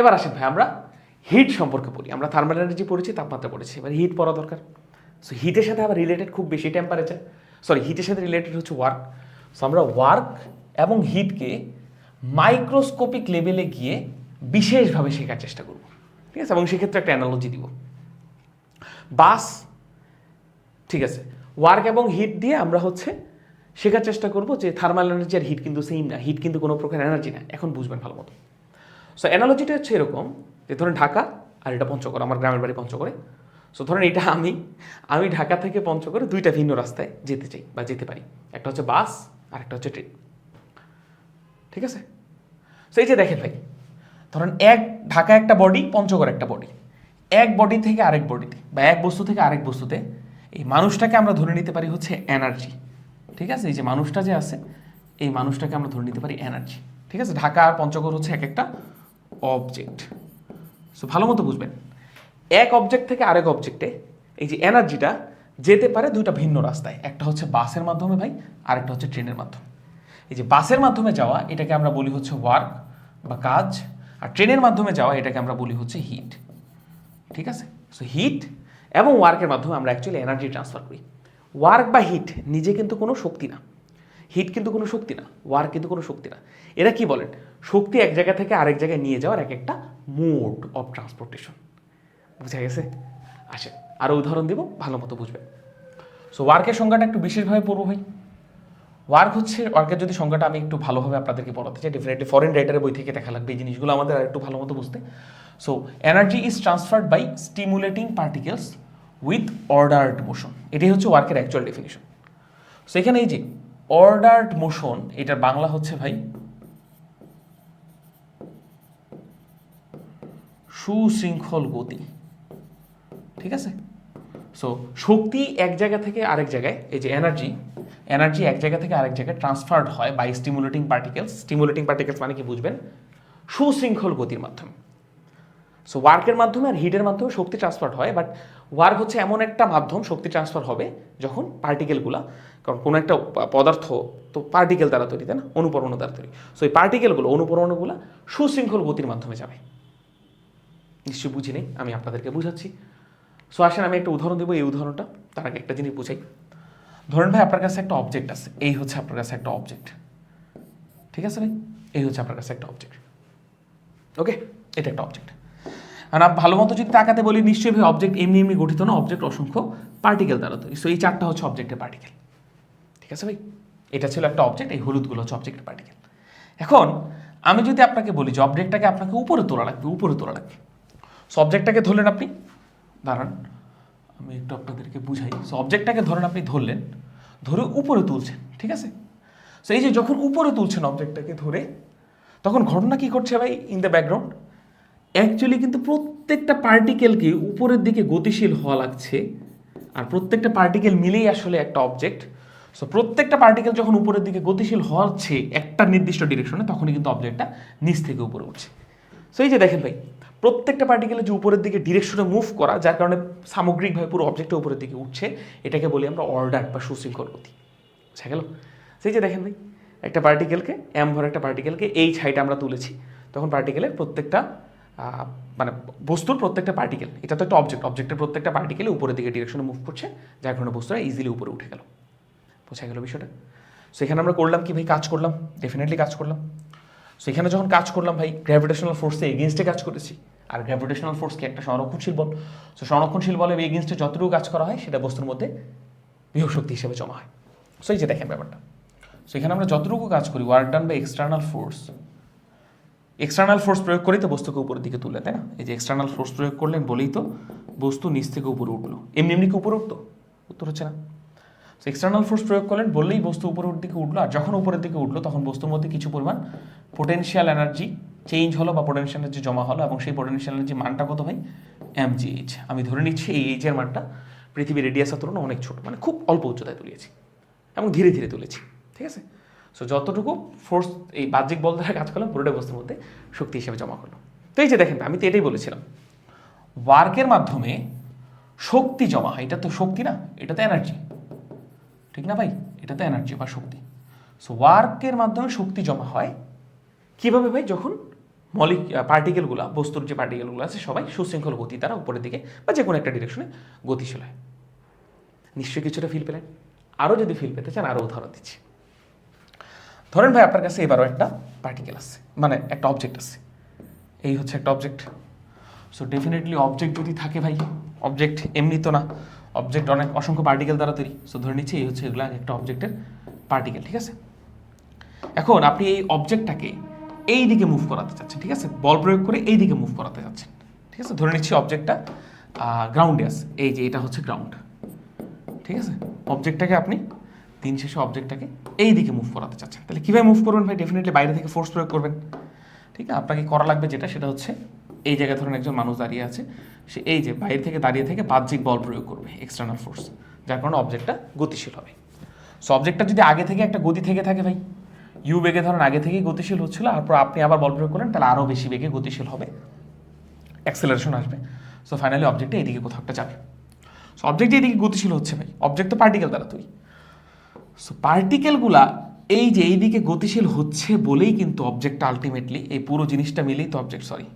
এবার আসেন ভাই, আমরা হিট সম্পর্কে পড়ি আমরা থার্মাল এনার্জি পড়েছি, তাপমাত্রা পড়েছি। এবার হিট পড়া দরকার। সো হিটের সাথে আবার রিলেটেড খুব বেশি টেম্পারেচার সরি হিটের সাথে রিলেটেড হচ্ছে ওয়ার্ক সো আমরা ওয়ার্ক এবং হিটকে মাইক্রোস্কোপিক লেভেলে গিয়ে বিশেষভাবে শেখার চেষ্টা করব। ঠিক আছে? এবং সেক্ষেত্রে একটা অ্যানালজি দিব। বাস, ঠিক আছে? ওয়ার্ক এবং হিট দিয়ে আমরা হচ্ছে শেখার চেষ্টা করব যে থার্মাল এনার্জি আর হিট কিন্তু সেম না। হিট কিন্তু কোনো প্রকার এনার্জি না। এখন বুঝবেন ভালো মতো সো অ্যানালজিটা হচ্ছে এরকম যে ধরেন ঢাকা আর এটা পঞ্চগড়, আমার গ্রামের বাড়ি পঞ্চগড়ে। সো ধরেন এটা আমি আমি ঢাকা থেকে পঞ্চগড়ে দুইটা ভিন্ন রাস্তায় যেতে চাই বা যেতে পারি। একটা হচ্ছে বাস, আর একটা হচ্ছে ট্রেন। ঠিক আছে? সো এই যে দেখেন ভাই, ধরেন এক, ঢাকা একটা বডি পঞ্চগড় একটা বডি এক বডি থেকে আরেক বডিতে বা এক বস্তু থেকে আরেক বস্তুতে এই মানুষটাকে আমরা ধরে নিতে পারি হচ্ছে এনার্জি ঠিক আছে? এই যে মানুষটা যে আছে, এই মানুষটাকে আমরা ধরে নিতে পারি এনার্জি ঠিক আছে? ঢাকা আর পঞ্চগড় হচ্ছে এক একটা অবজেক্ট সো ভালো মতো বুঝবেন। এক অবজেক্ট থেকে আরেক অবজেক্টে এই যে এনার্জিটা যেতে পারে দুইটা ভিন্ন রাস্তায়। একটা হচ্ছে বাসের মাধ্যমে ভাই, আরেকটা হচ্ছে ট্রেনের মাধ্যমে। এই যে বাসের মাধ্যমে যাওয়া, এটাকে আমরা বলি হচ্ছে ওয়ার্ক বা কাজ। আর ট্রেনের মাধ্যমে যাওয়া, এটাকে আমরা বলি হচ্ছে হিট ঠিক আছে? সো হিট এবং ওয়ার্কের মাধ্যমে আমরা অ্যাকচুয়ালি এনার্জি ট্রান্সফার করি। ওয়ার্ক বা হিট নিজে কিন্তু কোনো শক্তি না। হিট কিন্তু কোনো শক্তি না ওয়ার্ক কিন্তু কোনো শক্তি না। এরা কি বলেন? শক্তি এক জায়গা থেকে আরেক জায়গায় নিয়ে যাওয়ার এক একটা মোড অফ ট্রান্সপোর্টেশন বুঝা গেছে? আসে আরও উদাহরণ দিব, ভালো মতো বুঝবেন। সো ওয়ার্কের সংজ্ঞাটা একটু বিশেষভাবে পড়ব ভাই। ওয়ার্ক হচ্ছে, ওয়ার্কের যদি সংজ্ঞাটা আমি একটু ভালোভাবে আপনাদেরকে পড়াতে চাই ডেফিনেটলি ফরেন রাইটারের বই থেকে দেখা লাগবে, এই জিনিসগুলো আমাদের আর একটু ভালো মতো বুঝতে। So energy is transferred by stimulating particles with ordered motion এটাই হচ্ছে ওয়ার্কের অ্যাকচুয়াল ডেফিনিশন সো এখানে এই যে অর্ডার্ড মোশন এটার বাংলা হচ্ছে ভাই, সুশৃঙ্খল গতি, ঠিক আছে? সো শক্তি এক জায়গা থেকে আরেক জায়গায়, এই যে এনার্জি এনার্জি এক জায়গা থেকে আরেক জায়গায় ট্রান্সফার্ড হয় by stimulating particles stimulating particles মানে কি বুঝবেন? সুশৃঙ্খল গতির মাধ্যমে। সো ওয়ার্কের মাধ্যমে আর হিটের মাধ্যমে শক্তি ট্রান্সফার হয় বাট ওয়ার্ক হচ্ছে এমন একটা মাধ্যম, শক্তি ট্রান্সফার হবে যখন পার্টিকেলগুলা কারণ কোনো একটা পদার্থ তো পার্টিকেল দ্বারা তৈরি, তাই না? অনুপরমাণু দ্বারা তৈরি। সো এই পার্টিকেলগুলো অনুপরমাণুগুলো সুশৃঙ্খল গতির মাধ্যমে যাবে। নিশ্চয়ই বুঝি নেই, আমি আপনাদেরকে বুঝাচ্ছি। সো আসেন, আমি একটা উদাহরণ দেবো, এই উদাহরণটা। তার আগে একটা জিনিস বুঝাই। ধরেন ভাই, আপনার কাছে একটা অবজেক্ট আছে। এই হচ্ছে আপনার কাছে একটা অবজেক্ট ঠিক আছে ভাই? এই হচ্ছে আপনার কাছে একটা অবজেক্ট ওকে এটা একটা অবজেক্ট আর আপ, ভালো মতো যদি তাকাতে বলি, নিশ্চয়ই ভাই অবজেক্ট এমনি এমনি গঠিত না অবজেক্ট অসংখ্য পার্টিকেল দ্বারা তৈরি। সো এই চারটা হচ্ছে অবজেক্টের পার্টিকেল ঠিক আছে ভাই? এটা ছিল একটা অবজেক্ট এই হলুদগুলো হচ্ছে অবজেক্টের পার্টিকেল এখন, আমি যদি আপনাকে বলি যে অবজেক্টটাকে আপনাকে উপরে তোলা লাগবে, উপরে তোলা লাগবে। সো অবজেক্টটাকে ধরলেন আপনি। দাঁড়ান, আমি একটু আপনাদেরকে বুঝাই। সো অবজেক্টটাকে ধরেন আপনি ধরলেন, ধরে উপরে তুলছেন, ঠিক আছে? সো এই যে যখন উপরে তুলছেন অবজেক্টটাকে ধরে, তখন ঘটনা কি করছে ভাই ইন দ্য ব্যাকগ্রাউন্ড অ্যাকচুয়ালি কিন্তু প্রত্যেকটা পার্টিকেলকে উপরের দিকে গতিশীল হওয়া লাগছে, আর প্রত্যেকটা পার্টিকেল মিলেই আসলে একটা অবজেক্ট সো প্রত্যেকটা পার্টিকেল যখন উপরের দিকে গতিশীল হচ্ছে একটা নির্দিষ্ট ডিরেকশনে তখনই কিন্তু অবজেক্টটা নিচ থেকে উপরে উঠছে। সো এই যে দেখেন ভাই, প্রত্যেকটা পার্টিকেলের যে উপরের দিকে ডিরেকশনে মুভ করা, যার কারণে সামগ্রিকভাবে পুরো অবজেক্টটা উপরের দিকে উঠছে, এটাকে বলি আমরা অর্ডার বা সুশৃঙ্খল গতি। বুঝা গেল? সেই যে দেখেন ভাই, একটা পার্টিকেলকে এম ভর একটা পার্টিকেলকে এই ছাইটা আমরা তুলেছি, তখন পার্টিকেলের প্রত্যেকটা মানে বস্তুর প্রত্যেকটা পার্টিকেল এটা তো একটা অবজেক্ট অবজেক্টের প্রত্যেকটা পার্টিকেলে উপরের দিকে ডিরেকশনে মুভ করছে, যার কারণে বস্তুটা ইজিলি উপরে উঠে গেল। বোঝা গেল বিষয়টা। সো এখানে আমরা করলাম কি ভাই? কাজ করলাম ডেফিনেটলি কাজ করলাম। সো এখানে যখন কাজ করলাম ভাই গ্র্যাভিটেশনাল ফোর্সে এগেনস্টে কাজ করেছি। আর গ্র্যাভিটেশনাল ফোর্স কি একটা সংরক্ষণশীল বল। সো সংরক্ষণশীল বলে এগেনস্টে যতটুকু কাজ করা হয়, সেটা বস্তুর মধ্যে বিভব শক্তি হিসেবে জমা হয়। সো এই যে দেখেন ব্যাপারটা। সো এখানে আমরা যতটুকু কাজ করি work done by external force external force প্রয়োগ করেই তো বস্তুকে উপরের দিকে তুলে তাই না? এই যে এক্সটার্নাল ফোর্স প্রয়োগ করলেন বলেই তো বস্তু নিচ থেকে উপরে উঠল। এমনি এমনি কি উপরে উঠতো? উত্তর হচ্ছে না। সো এক্সটার্নাল ফোর্স প্রয়োগ করলেন, বললেই বস্তু উপরের দিকে উঠল, আর যখন উপরের দিকে উঠল, তখন বস্তুর মধ্যে কিছু পরিমাণ পোটেনশিয়াল এনার্জি চেঞ্জ হলো বা পোটেনশিয়াল এনার্জি জমা হলো, এবং সেই পোটেনশিয়াল এনার্জি মানটা কত হয় এম এইচ আমি ধরে নিচ্ছি এই এইচের মানটা পৃথিবীর রেডিয়াসের তুলনায় অনেক ছোট মানে খুব অল্প উচ্চতায় তুলেছি, এবং ধীরে ধীরে তুলেছি, ঠিক আছে? সো যতটুকু ফোর্স এই বাহ্যিক বল দ্বারা কাজ করলাম পুরোটা বস্তুর মধ্যে শক্তি হিসেবে জমা করল তো এই যে দেখেন, আমি তো এটাই বলেছিলাম। ওয়ার্কের মাধ্যমে শক্তি জমা হয়, এটা তো শক্তি না, এটা তো এনার্জি ঠিক না ভাই? এটা তো এনার্জি বা শক্তি। সো ওয়ার্কের মাধ্যমে শক্তি জমা হয়। কীভাবে ভাই? যখন মলিক পার্টিকেলগুলো বস্তুর যে পার্টিকেলগুলো আছে, সবাই সুশৃঙ্খল গতি তারা উপরের দিকে বা যে কোনো একটা ডিরেকশনে গতিশীল হয়। নিশ্চয়ই কিছুটা ফিল পেলেন? আরও যদি ফিল পেতে চান আরও উদাহরণ দিচ্ছি। ধরেন ভাই, আপনার কাছে এবারও একটা পার্টিকেল আছে মানে একটা অবজেক্ট আছে। এই হচ্ছে একটা অবজেক্ট সো ডেফিনেটলি অবজেক্ট যদি থাকে ভাই অবজেক্ট এমনি তো না। অবজেক্ট অনেক, অসংখ্য পার্টিকেল দ্বারা তৈরি। সো ধরে নিচ্ছি এই হচ্ছে এগুলো একটা অবজেক্টের পার্টিকেল ঠিক আছে? এখন আপনি এই অবজেক্টটাকে এই দিকে মুভ করাতে চাচ্ছেন, ঠিক আছে? বল প্রয়োগ করে এই দিকে মুভ করাতে চাচ্ছেন, ঠিক আছে? ধরে নিচ্ছি অবজেক্টটা গ্রাউন্ডে আছে। এই যে এটা হচ্ছে গ্রাউন্ড ঠিক আছে? অবজেক্টটাকে আপনি দিন শেষে অবজেক্টটাকে এই দিকে মুভ করাতে চাচ্ছেন। তাহলে কীভাবে মুভ করবেন ভাই? ডেফিনেটলি বাইরে থেকে ফোর্স প্রয়োগ করবেন। ঠিক আছে আপনাকে করা লাগবে যেটা, সেটা হচ্ছে এই জায়গায় ধরুন একজন মানুষ দাঁড়িয়ে আছে, সে এই যে বাইরে থেকে দাঁড়িয়ে থেকে বাহ্যিক বল প্রয়োগ করবে এক্সটার্নাল ফোর্স যার কারণে অবজেক্টটা গতিশীল হবে। সো অবজেক্টটা যদি আগে থেকে একটা গতি থেকে থাকে ভাই ইউ বেগে ধরেন আগে থেকেই গতিশীল হচ্ছিল, তারপর আপনি আবার বল প্রয়োগ করেন তাহলে আরও বেশি বেগে গতিশীল হবে। অ্যাক্সেলারেশন আসবে। সো ফাইনালি অবজেক্টটা এইদিকে কোথাও একটা যাবে। সো অবজেক্ট এইদিকে গতিশীল হচ্ছে ভাই অবজেক্ট তো পার্টিকেল দ্বারা তুই সো পার্টিকেলগুলা এই যে এইদিকে গতিশীল হচ্ছে বলেই কিন্তু অবজেক্টটা আলটিমেটলি এই পুরো জিনিসটা মিলেই তো অবজেক্ট সরি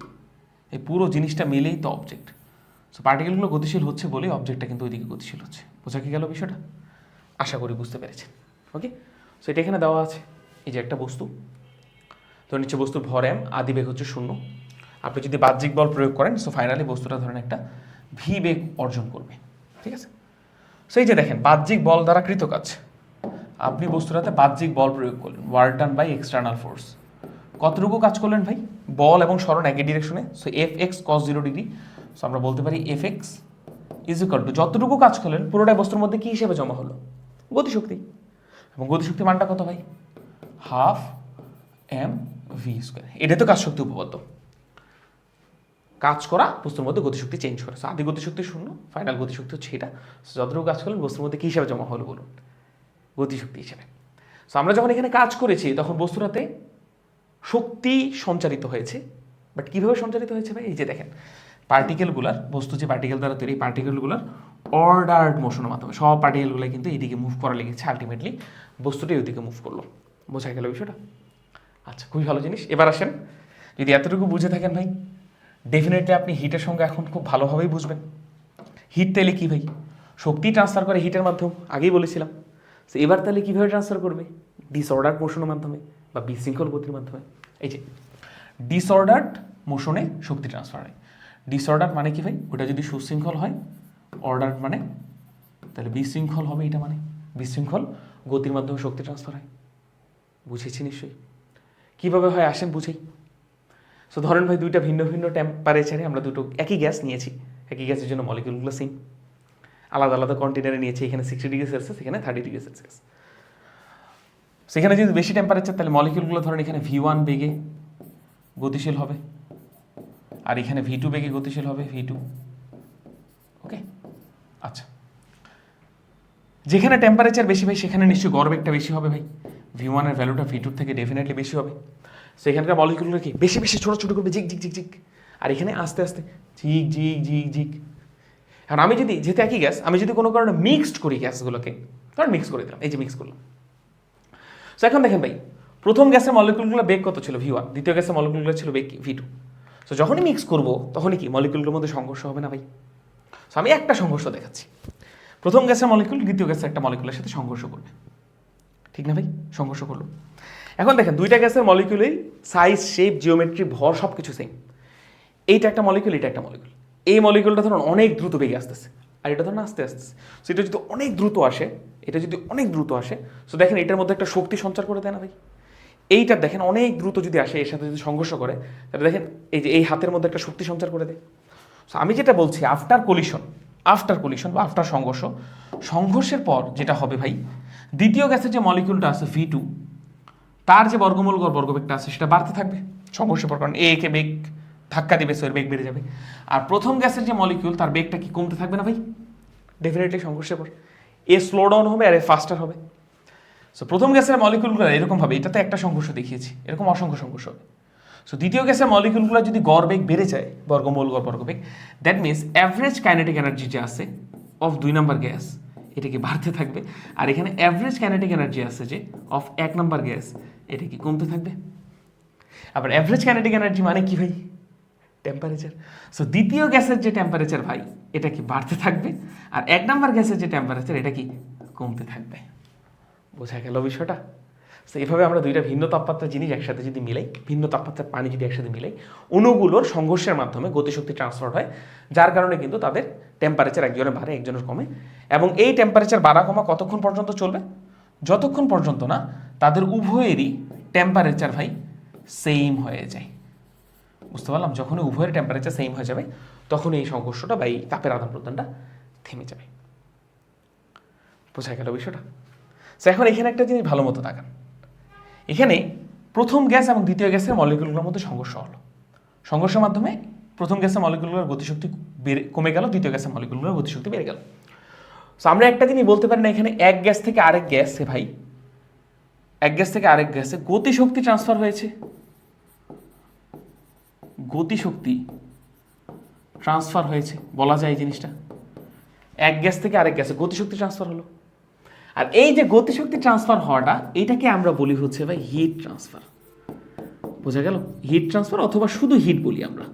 এই পুরো জিনিসটা মিলেই তো অবজেক্ট সো পার্টিকেলগুলো গতিশীল হচ্ছে বলেই অবজেক্টটা কিন্তু ওইদিকে গতিশীল হচ্ছে। বোঝা কি গেল বিষয়টা? আশা করি বুঝতে পেরেছেন। ওকে সো এটা এখানে দেওয়া আছে। এই যে একটা বস্তু। তো নিচে বস্তুর ভর এম আদি বেগ হচ্ছে শূন্য। আপনি যদি বাহ্যিক বল প্রয়োগ করেন সো ফাইনালি বস্তুটা ধরেন একটা ভি বেগ অর্জন করবে। ঠিক আছে? সো এই যে দেখেন, বাহ্যিক বল দ্বারা কৃত কাজ আপনি বস্তুটাতে বাহ্যিক বল প্রয়োগ করলেন। Work done by external force কতটুকু কাজ করলেন ভাই? বল এবং সরণ একই ডিরেকশনে so F x cos zero degree so আমরা বলতে পারি F x is equal to যতটুকু কাজ করলেন পুরোটাই বস্তুর মধ্যে কী হিসেবে জমা হলো? গতিশক্তি। এবং গতিশক্তি মানটা কত ভাই? হাফ এম ভি স্কোয়ার এটা তো কাজ শক্তি উপপাদ্য। কাজ করা বস্তুর মধ্যে গতিশক্তি চেঞ্জ করে। সো আদি গতিশক্তি শূন্য ফাইনাল গতিশক্তি হচ্ছে এটা। So, যতটুকু কাজ করলেন বস্তুর মধ্যে কী হিসাবে জমা হলো বলুন? গতিশক্তি হিসেবে। সো আমরা যখন এখানে কাজ করেছি তখন বস্তুটাতে শক্তি সঞ্চারিত হয়েছে। বাট কীভাবে সঞ্চারিত হয়েছে ভাই? এই যে দেখেন পার্টিকেলগুলার বস্তু যে পার্টিকেল দ্বারা তৈরি পার্টিকেলগুলার অর্ডার্ড মোশনের মাধ্যমে, সব পার্টিকেলগুলো কিন্তু এইদিকে মুভ করা লেগেছে। আলটিমেটলি বস্তুটি ওইদিকে মুভ করল। বোঝা গেল বিষয়টা? আচ্ছা খুবই ভালো জিনিস। এবার আসেন, যদি এতটুকু বুঝে থাকেন ভাই ডেফিনেটলি আপনি হিটের সঙ্গে এখন খুব ভালোভাবেই বুঝবেন। হিট তাহলে কী ভাই? শক্তি ট্রান্সফার করে হিটের মাধ্যম, আগেই বলেছিলাম। তো এবার তাহলে কীভাবে ট্রান্সফার করবে? ডিসঅর্ডার মোশনের মাধ্যমে। বা বিশৃঙ্খল গতির মাধ্যমে। এই যে ডিসঅর্ডার্ড মোশনে শক্তি ট্রান্সফার হয়। ডিসঅর্ডার মানে কি ভাই? ওটা যদি সুশৃঙ্খল হয় অর্ডার মানে তাহলে বিশৃঙ্খল হবে এটা মানে। বিশৃঙ্খল গতির মাধ্যমে শক্তি ট্রান্সফার হয়। বুঝেছি নিশ্চয়ই। কীভাবে হয় আসেন বুঝেই। সো ধরেন ভাই দুইটা ভিন্ন ভিন্ন টেম্পারেচারে আমরা দুটো একই গ্যাস নিয়েছি। একই গ্যাসের জন্য মলিকুলগুলো সেম আলাদা আলাদা কন্টেনারে নিয়েছি, এখানে সিক্সটি ডিগ্রি সেলসিয়াস এখানে থার্টি ডিগ্রি সেলসিয়াস সেখানে যদি বেশি টেম্পারেচার তাহলে মলিকুলগুলো ধরেন এখানে ভি ওয়ান বেগে গতিশীল হবে। আর এখানে ভি টু বেগে গতিশীল হবে ভি টু ওকে আচ্ছা। যেখানে টেম্পারেচার বেশি ভাই, সেখানে নিশ্চয়ই গরবেগটা বেশি হবে ভাই। ভি ওয়ানের ভ্যালুটা ভি টুর থেকে ডেফিনেটলি বেশি হবে। সেখানকার মলিকুলগুলো কি? বেশি বেশি, ছোটো ছোটো করবে ঝিক ঝিক ঝিক ঝিক। আর এখানে আস্তে আস্তে ঝিক ঝিক ঝিক ঝিক। এখন আমি যদি, যেহেতু একই গ্যাস আমি যদি কোনো কারণে মিক্সড করি গ্যাসগুলোকে কারণ মিক্স করে দিলাম, এই যে মিক্স করলাম। সো এখন দেখেন ভাই, প্রথম গ্যাসের মলিকুলগুলো বেগ কত ছিল? ভি ওয়ান দ্বিতীয় গ্যাসের মলিকুলগুলো ছিল বেগ ভি টু সো যখনই মিক্স করব, তখনই কি? মলিকুলগুলোর মধ্যে সংঘর্ষ হবে না ভাই? সো আমি একটা সংঘর্ষ দেখাচ্ছি। প্রথম গ্যাসের মলিকুল দ্বিতীয় গ্যাসের একটা মলিকুলের সাথে সংঘর্ষ করবে। ঠিক না ভাই? সংঘর্ষ করল। এখন দেখেন, দুইটা গ্যাসের মলিকুলেই সাইজ শেপ জিওমেট্রি ভর সব কিছু সেম এইটা একটা মলিকুল এটা একটা মলিকুল এই মলিকুলটা ধরুন অনেক দ্রুত বেগে আসতেছে। আর এটা ধরুন আস্তে আসতেছে সো এটা যদি অনেক দ্রুত আসে এটা যদি অনেক দ্রুত আসে সো দেখেন এটার মধ্যে একটা শক্তি সঞ্চার করে দেয় না ভাই? এইটার দেখেন অনেক দ্রুত যদি আসে, এর সাথে যদি সংঘর্ষ করে, তাহলে দেখেন এই যে এই হাতের মধ্যে একটা শক্তি সঞ্চার করে দেয়। সো আমি যেটা বলছি আফটার কলিশন আফটার কলিশন বা আফটার সংঘর্ষ, সংঘর্ষের পর যেটা হবে ভাই, দ্বিতীয় গ্যাসের যে মলিকিউলটা আছে ভি টু তার যে বর্গমূল বর্গবেগটা আছে, সেটা বাড়তে থাকবে সংঘর্ষের পর, কারণ এ বেগ ধাক্কা দিবে সো এর বেগ বেড়ে যাবে। আর প্রথম গ্যাসের যে মলিকিউল তার বেগটা কি কমতে থাকবে না ভাই? ডেফিনেটলি সংঘর্ষের পর। এ স্লো ডাউন হবে আর এ ফাস্টার হবে। সো প্রথম গ্যাসের মলিকুলগুলো এরকম হবে এটাতে একটা সংঘর্ষ দেখিয়েছি, এরকম অসংখ্য সংঘর্ষ হবে। সো দ্বিতীয় গ্যাসের মলিকুলগুলো যদি গড় বেগ বেড়ে যায়, বর্গমূল গড় বর্গবেগ that means average kinetic energy যে আছে অফ দুই নম্বর গ্যাস, এটা কি বাড়তে থাকবে? আর এখানে অ্যাভারেজ কাইনেটিক এনার্জি আছে যে অফ এক নম্বর গ্যাস, এটা কি কমতে থাকবে? আবার অ্যাভারেজ কাইনেটিক এনার্জি মানে কি ভাই? টেম্পারেচার সো দ্বিতীয় গ্যাসের যে টেম্পারেচার ভাই, এটা কি বাড়তে থাকবে? আর এক নম্বর গ্যাসের যে টেম্পারেচার এটা কি কমতে থাকবে? বোঝা গেল বিষয়টা? তো এভাবে আমরা দুইটা ভিন্ন তাপমাত্রার জিনিস একসাথে যদি মিলাই, ভিন্ন তাপমাত্রার পানি যদি একসাথে মিলাই, অণুগুলোর সংঘর্ষের মাধ্যমে গতিশক্তি ট্রান্সফার হয়, যার কারণে কিন্তু তাদের টেম্পারেচার একজনের বাড়ে, একজনের কমে। এবং এই টেম্পারেচার বাড়া কমা কতক্ষণ পর্যন্ত চলবে? যতক্ষণ পর্যন্ত না, তাদের উভয়েরই টেম্পারেচার ভাই সেম হয়ে যায়। বুঝতে পারলাম? যখন উভয়ের টেম্পারেচার সেম হয়ে যাবে তখন এই সংঘর্ষটা বা এই তাপের আদান প্রদানটা থেমে যাবে। বোঝা গেল বিষয়টা? তো এখন এখানে একটা জিনিস ভালো মতো তাকান এখানে প্রথম গ্যাস এবং দ্বিতীয় গ্যাসের মলিকুলগুলোর মধ্যে সংঘর্ষ হলো। সংঘর্ষের মাধ্যমে প্রথম গ্যাসের মলিকুলগুলোর গতিশক্তি বেড়ে, কমে গেল, দ্বিতীয় গ্যাসের মলিকুলগুলোর গতিশক্তি বেড়ে গেল। সো আমরা একটা জিনিস বলতে পারি না এখানে এক গ্যাস থেকে আরেক গ্যাসে, ভাই। এক গ্যাস থেকে আরেক গ্যাসে গতিশক্তি ট্রান্সফার হয়েছে। গতিশক্তি ট্রান্সফার হয়েছে, বলা যায় এই জিনিসটা। এক গ্যাস থেকে আরেক গ্যাসে গতিশক্তি ট্রান্সফার হলো। আর এই যে গতিশক্তি ট্রান্সফার হওয়াটা, এটাকে আমরা বলি হচ্ছে ভাই হিট ট্রান্সফার বোঝা গেল? হিট ট্রান্সফার অথবা শুধু হিট বলি আমরা।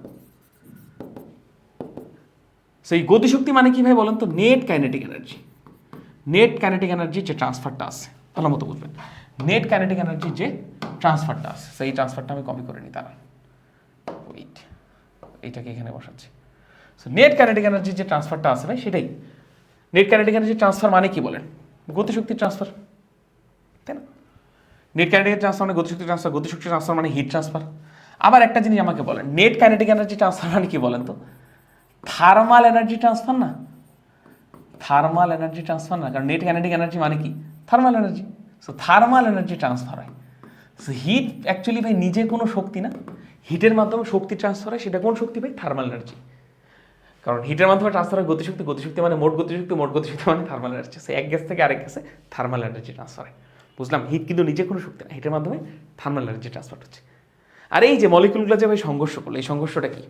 সেই গতিশক্তি মানে কি ভাই বলেন তো? Net kinetic energy net kinetic energy যে ট্রান্সফারটা আছে, ভালো মতো বুঝবেন। নেট কাইনেটিক এনার্জি যে ট্রান্সফারটা আছে, সেই ট্রান্সফারটা আমি কপি করে নিই তারা ওয়েট এইটাকে এখানে বসাচ্ছি। সো নেট কাইনেটিক এনার্জি যে ট্রান্সফারটা ভাই, সেটাই। নেট কাইনেটিক এনার্জি ট্রান্সফার মানে কি বলেন? গতিশক্তি ট্রান্সফার তাই না? নেট কাইনেটিক ট্রান্সফার মানে গতিশক্তি ট্রান্সফার গতিশক্তি ট্রান্সফার মানে হিট ট্রান্সফার আবার একটা জিনিস আমাকে বলেন নেট কাইনেটিক এনার্জি ট্রান্সফার মানে কি বলেন তো? থার্মাল এনার্জি ট্রান্সফার না? থার্মাল এনার্জি ট্রান্সফার না, কারণ নেট কাইনেটিক এনার্জি মানে কি? Thermal energy so thermal energy transfer হয়। সো হিট অ্যাকচুয়ালি ভাই নিজে কোনো শক্তি না। হিটের মাধ্যমে শক্তি ট্রান্সফার হয়, সেটা কোন শক্তি ভাই? থার্মাল এনার্জি কারণ হিটের মাধ্যমে ট্রান্সফার হয় গতিশক্তি গতিশক্তি মানে মোট গতিশক্তি মোট গতিশক্তি মানে থার্মাল এনার্জি সে এক গ্যাস থেকে আরেক গ্যাসে থার্মাল এনার্জি ট্রান্সফার হয়। বুঝলাম? হিট কিন্তু নিজে কোনো শক্তি না, হিটের মাধ্যমে থার্মাল এনার্জি ট্রান্সফার হচ্ছে। আর এই যে মলিকুলগুলো যে ভাই সংঘর্ষ করল, এই সংঘর্ষটা কি?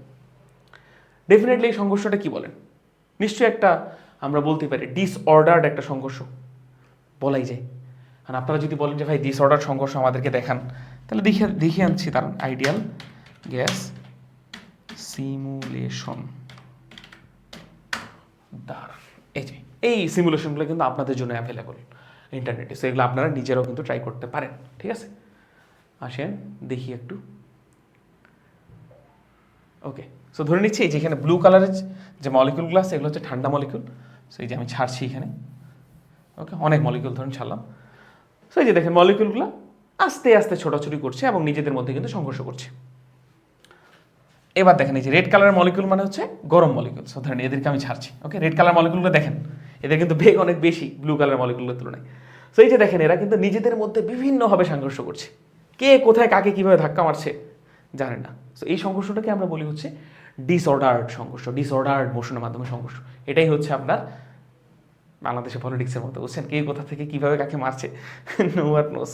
ডেফিনেটলি এই সংঘর্ষটা কি বলেন? নিশ্চয়ই একটা, আমরা বলতে পারি ডিসঅর্ডার্ড একটা সংঘর্ষ বলাই যায়। আর আপনারা যদি বলেন যে ভাই ডিসঅর্ডার সংঘর্ষ আমাদেরকে দেখান, তাহলে দেখে দেখে আনছি তার আইডিয়াল গ্যাস সিমুলেশন। দার এই সিমুলেশনগুলো কিন্তু আপনাদের জন্য অ্যাভেলেবল ইন্টারনেটে সো এগুলো আপনারা নিজেরাও কিন্তু ট্রাই করতে পারেন, ঠিক আছে? আসেন, দেখি একটু। ওকে সো ধরে নিচ্ছি এই যেখানে ব্লু কালারের যে মলিকুলগুলো আছে, এগুলো হচ্ছে ঠান্ডা মলিকুল সো এই যে আমি ছাড়ছি এখানে। ওকে অনেক মলিকুল ধরুন ছাড়লাম। সো এই যে দেখেন মলিকুলগুলো আস্তে আস্তে ছোটাছুটি করছে এবং নিজেদের মধ্যে কিন্তু সংঘর্ষ করছে। এবার দেখেন এই যে রেড কালারের মলিকুল মানে হচ্ছে গরম মলিকুল সো ধরেন এদেরকে আমি ছাড়ছি ওকে রেড কালার মলিকুলগুলো দেখেন, এদের কিন্তু বেগ অনেক বেশি ব্লু কালার মলিকুলের তুলনায়। সো এই যে দেখেন, এরা কিন্তু নিজেদের মধ্যে বিভিন্নভাবে সংঘর্ষ করছে। কে কোথায় কাকে কীভাবে ধাক্কা মারছে জানে না। সো এই সংঘর্ষটাকে আমরা বলি হচ্ছে ডিসঅর্ডার্ড সংঘর্ষ ডিসঅর্ডার্ড মোশনের মাধ্যমে সংঘর্ষ। এটাই হচ্ছে আপনার বাংলাদেশে পলিটিক্সের মতো, বুঝছেন? কে কোথা থেকে কীভাবে কাকে মারছে নো আর নোস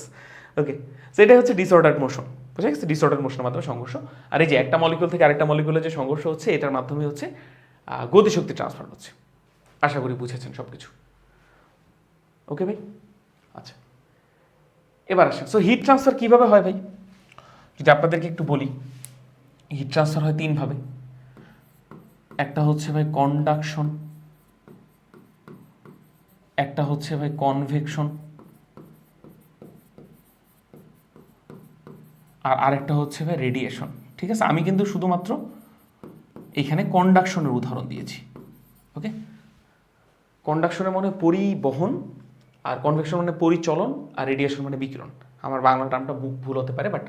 ওকে সো এটাই হচ্ছে ডিসঅর্ডার্ড মোশন বুঝা গেছে? ডিসঅর্ডার মোশনের মাধ্যমে সংঘর্ষ। আর এই যে একটা মলিকুল থেকে আরেকটা মলিকুলের যে সংঘর্ষ হচ্ছে, এটার মাধ্যমে হচ্ছে গতিশক্তি ট্রান্সফার হচ্ছে। আশা করি বুঝেছেন সব কিছু ওকে ভাই? আচ্ছা। এবার আসেন। সো হিট ট্রান্সফার কীভাবে হয় ভাই? যদি আপনাদেরকে একটু বলি হিট ট্রান্সফার হয় তিনভাবে একটা হচ্ছে ভাই কন্ডাকশন একটা হচ্ছে ভাই কনভেকশন আর আরেকটা হচ্ছে ভাই রেডিয়েশন ঠিক আছে? আমি কিন্তু শুধুমাত্র এখানে কন্ডাকশনের উদাহরণ দিয়েছি ওকে কন্ডাকশনের মানে পরিবহন আর কনভেকশন মানে পরিচলন আর রেডিয়েশন মানে বিকিরণ। আমার বাংলা টার্মটা ভুল হতে পারে বাট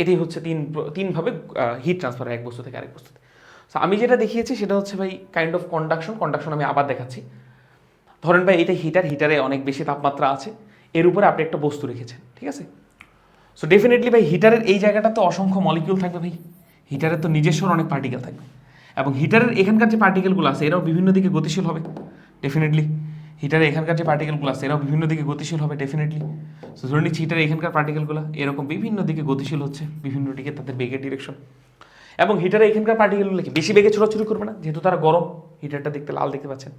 এটাই হচ্ছে তিন তিনভাবে হিট ট্রান্সফার এক বস্তু থেকে আরেক বস্তুতে। সো আমি যেটা দেখিয়েছি সেটা হচ্ছে ভাই কাইন্ড অফ কন্ডাকশন কন্ডাকশন আমি আবার দেখাচ্ছি। ধরেন ভাই এটা হিটার হিটারে অনেক বেশি তাপমাত্রা আছে, এর উপরে আপনি একটা বস্তু রেখেছেন, ঠিক আছে? সো ডেফিনেটলি ভাই হিটারের এই জায়গাটা তো অসংখ্য মলিকিউল থাকবে ভাই। হিটারের তো নিজস্ব অনেক পার্টিকেল থাকবে। এবং হিটারের এখানকার যে পার্টিকেলগুলো আছে, এরাও বিভিন্ন দিকে গতিশীল হবে। ডেফিনেটলি হিটারের এখানকার যে পার্টিকেলগুলো আছে, এরাও বিভিন্ন দিকে গতিশীল হবে ডেফিনেটলি সো ধরে নিচ্ছি হিটারের এখানকার পার্টিকেলগুলো এরকম বিভিন্ন দিকে গতিশীল হচ্ছে, বিভিন্ন দিকে তাদের বেগের ডিরেকশন এবং হিটারে এখানকার পার্টিকেলগুলো বেশি বেগে ছোটাছুটি করবে না? যেহেতু তারা গরম হিটারটা দেখতে লাল দেখতে পাচ্ছেন।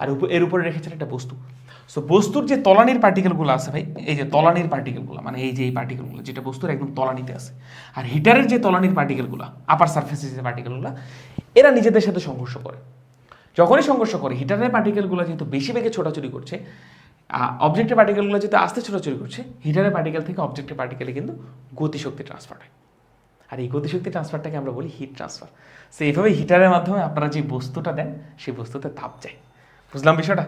আর এর উপরে রেখেছেন একটা বস্তু। সো বস্তুর যে তলানির পার্টিকেলগুলো আছে ভাই, এই যে তলানির পার্টিকেলগুলো মানে এই যে এই পার্টিকেলগুলো যেটা বস্তুর একদম তলানিতে আছে, আর হিটারের যে তলানির পার্টিকেলগুলো আপার সারফেসের যে পার্টিকেলগুলো এরা নিজেদের সাথে সংঘর্ষ করে। যখনই সংঘর্ষ করে, হিটারের পার্টিকেলগুলো যেহেতু বেশি বেগে ছোটাছুটি করছে অবজেক্টের পার্টিকেলগুলো যেহেতু আস্তে ছোটাছুটি করছে, হিটারের পার্টিকেল থেকে অবজেক্টের পার্টিকেলে কিন্তু গতিশক্তি ট্রান্সফার হয়। আর এই গতিশক্তি ট্রান্সফারটাকে আমরা বলি হিট ট্রান্সফার সো এইভাবে হিটারের মাধ্যমে আপনারা যে বস্তুটা দেন, সেই বস্তুতে তাপ যায়। বুঝলাম বিষয়টা?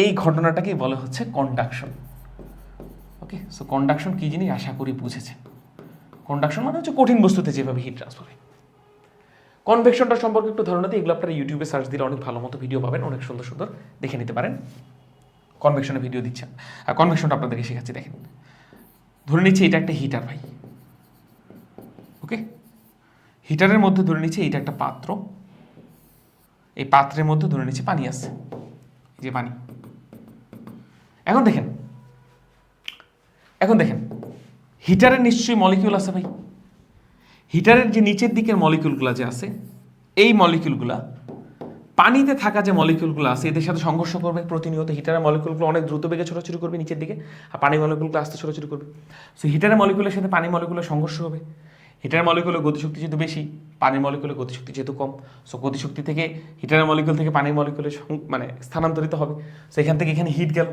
এই ঘটনাটাকেই বলা হচ্ছে কন্ডাকশন ওকে সো কন্ডাকশন কী জিনিস? আশা করি বুঝেছেন। কন্ডাকশন মানে হচ্ছে কঠিন বস্তুতে যেভাবে হিট ট্রান্সফার হয়। কনভেকশনটা সম্পর্কে একটু ধারণা দিই এগুলো আপনারা ইউটিউবে সার্চ দিলে অনেক ভালো মতো ভিডিও পাবেন, অনেক সুন্দর সুন্দর দেখে নিতে পারেন। কনভেকশনের ভিডিও দিচ্ছেন। আর কনভেকশনটা আপনাদেরকে শেখাচ্ছি, দেখেন। ধরে নিচ্ছি এটা একটা হিটার ভাই। ওকে হিটারের মধ্যে ধরে নিচ্ছি এটা একটা পাত্র। এই পাত্রের মধ্যে ধরে নিচ্ছি পানি আছে। যে পানি। এখন দেখেন। এখন দেখেন। হিটারের নিশ্চয়ই মলিকিউল আছে ভাই। হিটারের যে নিচের দিকের মলিকিউলগুলো যে আছে, এই মলিকিউলগুলা পানিতে থাকা যে মলিকিউলগুলো আছে, এদের সাথে সংঘর্ষ করবে। প্রতিনিয়ত হিটারের মলিকিউলগুলো অনেক দ্রুত বেগে ছোটাছুটি করবে নিচের দিকে, আর পানি মলিকিউলগুলো আস্তে ছোটাছুটি করবে। সো হিটারের মলিকিউলের সাথে পানি মলিকিউলের সংঘর্ষ হবে। হিটারের মলিকুলের গতিশক্তি যেহেতু বেশি, পানির মলিকিউলের গতিশক্তি যেহেতু কম সো গতিশক্তি থেকে, হিটারের মলিকিউল থেকে পানির মলিকিউলে সং- মানে স্থানান্তরিত হবে। সো এখান থেকে এখানে হিট গেল।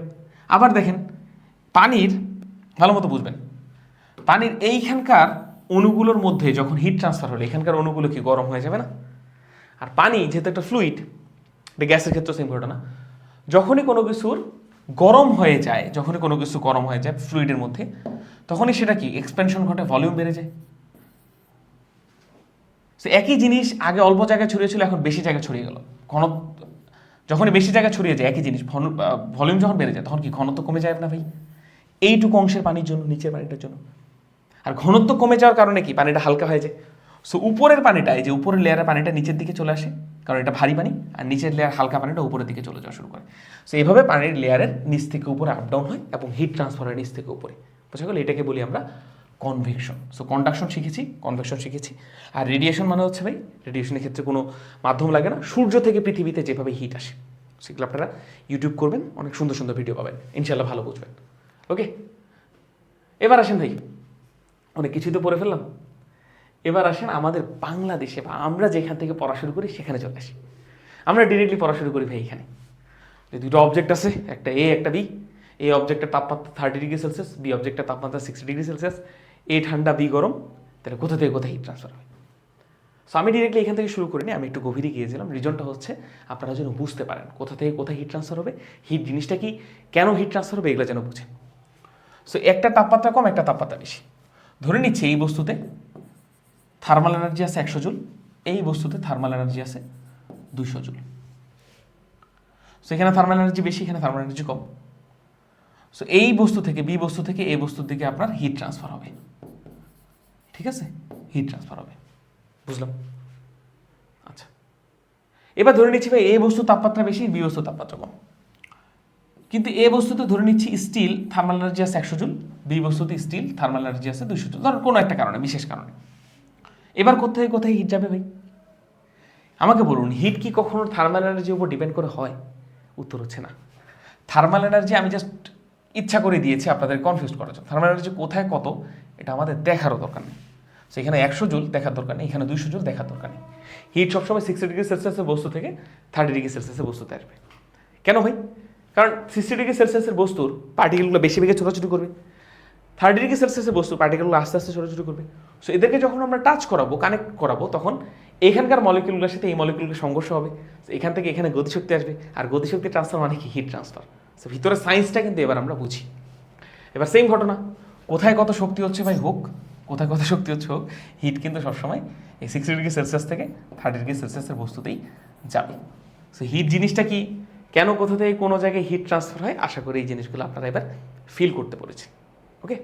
আবার দেখেন, পানির, ভালো মতো বুঝবেন, পানির এইখানকার অণুগুলোর মধ্যে যখন হিট ট্রান্সফার হলো, এখানকার অণুগুলো কি গরম হয়ে যাবে না? আর পানি যেহেতু একটা ফ্লুইড এটা গ্যাসের ক্ষেত্রে সেম ঘটনা। যখনই কোনো কিছুর গরম হয়ে যায়, যখনই কোনো কিছু গরম হয়ে যায় ফ্লুইডের মধ্যে, তখনই সেটা কি? এক্সপেনশন ঘটে ভলিউম বেড়ে যায়। সে একই জিনিস আগে অল্প জায়গায় ছড়িয়েছিল এখন বেশি জায়গায় ছড়িয়ে গেল। ঘন যখনই বেশি জায়গায় ছড়িয়ে যায়, একই জিনিস ভলিউম যখন বেড়ে যায়, তখন কি ঘনত্ব কমে যায় না ভাই? এইটুকু অংশের পানির জন্য, নিচের পানিটার জন্য। আর ঘনত্ব কমে যাওয়ার কারণে কি? পানিটা হালকা হয়ে যায়। সো উপরের পানিটা, এই যে উপরের লেয়ারের পানিটা নিচের দিকে চলে আসে, কারণ এটা ভারী পানি, আর নিচের লেয়ার হালকা পানিটা উপরের দিকে চলে যাওয়া শুরু করে। সো এইভাবে পানির লেয়ারের নিচ থেকে উপরে আপ ডাউন হয়, এবং হিট ট্রান্সফার হয় নিচ থেকে উপরে। বুঝা গেল? এটাকে বলি আমরা কনভেকশন সো কন্ডাকশন শিখেছি কনভেকশন শিখেছি। আর রেডিয়েশন মানে হচ্ছে ভাই রেডিয়েশনের ক্ষেত্রে কোনো মাধ্যম লাগে না। সূর্য থেকে পৃথিবীতে যেভাবে হিট আসে, সেগুলো আপনারা ইউটিউব করবেন, অনেক সুন্দর সুন্দর ভিডিও পাবেন। ইনশাল্লাহ ভালো বুঝবেন। ওকে এবার আসেন ভাই, অনেক কিছুই তো পড়ে ফেললাম। এবার আসেন আমাদের বাংলাদেশে বা আমরা যেখান থেকে পড়া শুরু করি, সেখানে চলে আসি। আমরা ডিরেক্টলি পড়া শুরু করি ভাই এখানে। যে দুটো অবজেক্ট আছে, একটা এ একটা বি এ অবজেক্টের তাপমাত্রা থার্টি ডিগ্রি সেলসিয়াস বি অবজেক্টের তাপমাত্রা সিক্সটি ডিগ্রি সেলসিয়াস এ ঠান্ডা বি গরম, তাহলে কোথা থেকে কোথায় হিট ট্রান্সফার হবে সো আমি ডিরেক্টলি এখান থেকে শুরু করিনি, আমি একটু গভীরে গিয়েছিলাম। রিজনটা হচ্ছে, আপনারা যেন বুঝতে পারেন কোথা থেকে কোথায় হিট ট্রান্সফার হবে। হিট জিনিসটা কি, কেন হিট ট্রান্সফার হবে, এগুলো যেন বুঝেন। সো একটা তাপমাত্রা কম, একটা তাপমাত্রা বেশি। ধরে নিচ্ছি এই বস্তুতে থার্মাল এনার্জি আছে একশো জুল, এই বস্তুতে থার্মাল এনার্জি আছে দুইশো জুল। সো এখানে থার্মাল এনার্জি বেশি, এখানে থার্মাল এনার্জি কম। সো এই বস্তু থেকে বি বস্তু থেকে এই বস্তুর দিকে আপনার হিট ট্রান্সফার হবে। ঠিক আছে? হিট ট্রান্সফার হবে। বুঝলাম? আচ্ছা। এবার ধরে নিচ্ছি ভাই এই বস্তু তাপমাত্রা বেশি, বি বস্তু তাপমাত্রা কম। কিন্তু এ বস্তুতে ধরে নিচ্ছি স্টিল থার্মাল এনার্জি আছে একশো জুল, বি বস্তুতে স্টিল থার্মাল এনার্জি আছে দুশো জুল। ধরুন কোনো একটা কারণে, বিশেষ কারণে। এবার কোথায় কোথায় হিট যাবে ভাই? আমাকে বলুন হিট কি কখনো থার্মাল এনার্জির উপর ডিপেন্ড করে হয়? উত্তর হচ্ছে না। থার্মাল এনার্জি আমি জাস্ট ইচ্ছা করে দিয়েছে আপনাদের কনফিউজ করার জন্য। থার্মাল এনার্জি কোথায় কত, এটা আমাদের দেখারও দরকার নেই। সো এখানে একশো জুল দেখার দরকার নেই, এখানে দুইশো জুল দেখার দরকার নেই। হিট সবসময় সিক্সটি ডিগ্রি সেলসিয়াসের বস্তু থেকে থার্টি ডিগ্রি সেলসিয়াসের বস্তুতে আসবে। কেন ভাই? কারণ সিক্সটি ডিগ্রি সেলসিয়াসের বস্তুর পার্টিকেলগুলো বেশি বেগে ছোটাছুটি করবে। থার্টি ডিগ্রি সেলসিয়াসের বস্তু পার্টিকেলগুলো আস্তে আস্তে ছোটাছুটি করবে। সো এদেরকে যখন আমরা টাচ করাবো কানেক্ট করাবো, তখন এখানকার মলিকিউলগুলোর সাথে এই মলিকিউলের সংঘর্ষ হবে। এখান থেকে এখানে গতিশক্তি আসবে। আর গতিশক্তি ট্রান্সফার মানে কি? হিট ট্রান্সফার সো ভিতরে সায়েন্সটা কিন্তু এবার আমরা বুঝি। এবার সেম ঘটনা। কোথায় কত শক্তি হচ্ছে ভাই? হোক, কোথায় কত শক্তি হচ্ছে হোক হিট কিন্তু সবসময় এই সিক্সটি ডিগ্রি সেলসিয়াস থেকে থার্টি ডিগ্রি সেলসিয়াসের বস্তুতেই যাবে। সো হিট জিনিসটা কি? কেন, কোথা থেকে কোনো জায়গায় হিট ট্রান্সফার হয়? আশা করি এই জিনিসগুলো আপনারা এবার ফিল করতে পেরেছেন। ওকে